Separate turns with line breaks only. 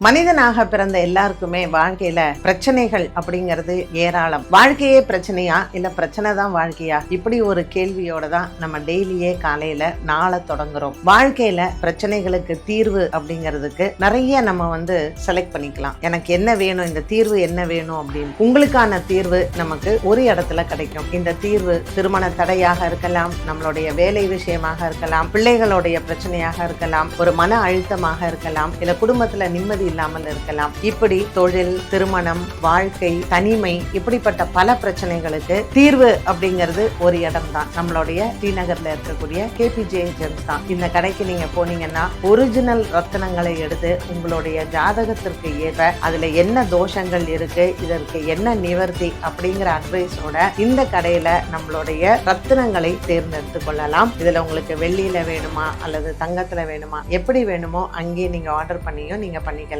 மனிதனாக பிறந்த எல்லாருக்குமே வாழ்க்கையில பிரச்சனைகள் அப்படிங்கிறது ஏராளம். வாழ்க்கையே பிரச்சனையா? இல்ல பிரச்சனை தான் வாழ்க்கையா? இப்படி ஒரு கேள்வியோட தான் நம்ம டெய்லியே காலையில நாளை தொடங்குறோம். வாழ்க்கையில பிரச்சனைகளுக்கு தீர்வு அப்படிங்கிறதுக்கு நிறைய நம்ம வந்து செலக்ட் பண்ணிக்கலாம். எனக்கு என்ன வேணும்? இந்த தீர்வு என்ன வேணும்? அப்படின்னு. உங்களுக்கான தீர்வு நமக்கு ஒரு இடத்துல கிடைக்கும். இந்த தீர்வு திருமண தடையாக இருக்கலாம் நம்மளுடைய வேலை விஷயமாக இருக்கலாம் பிள்ளைகளுடைய பிரச்சனையாக இருக்கலாம் ஒரு மன அழுத்தமாக இருக்கலாம் இல்ல குடும்பத்துல நிம்மதி இல்லாமல் இருக்கலாம். இப்படி தொழில் திருமணம் வாழ்க்கை தனிமை இப்படிப்பட்ட பல பிரச்சனைகளுக்கு தீர்வு அப்படிங்கிறது ஒரு இடம் தான் நம்மளுடைய ஸ்ரீநகர்ல இருக்கக்கூடிய கேபிஜே ஜெம்ஸ் தான். இந்த கடைக்கு நீங்க போனீங்கன்னா ஒரிஜினல் ரத்தினங்களை எடுத்து உங்களுடைய ஜாதகத்திற்கு ஏற்ப அதுல என்ன தோஷங்கள் இருக்கு இதற்கு என்ன நிவர்த்தி அப்படிங்கிற அட்வைஸோட இந்த கடையில நம்மளுடைய ரத்தினங்களை தேர்ந்தெடுத்து கொள்ளலாம். இதுல உங்களுக்கு வெள்ளியில வேணுமா அல்லது தங்கத்துல வேணுமா? எப்படி வேணுமோ அங்கேயே நீங்க ஆர்டர் பண்ணியும் நீங்க பண்ணிக்கலாம்.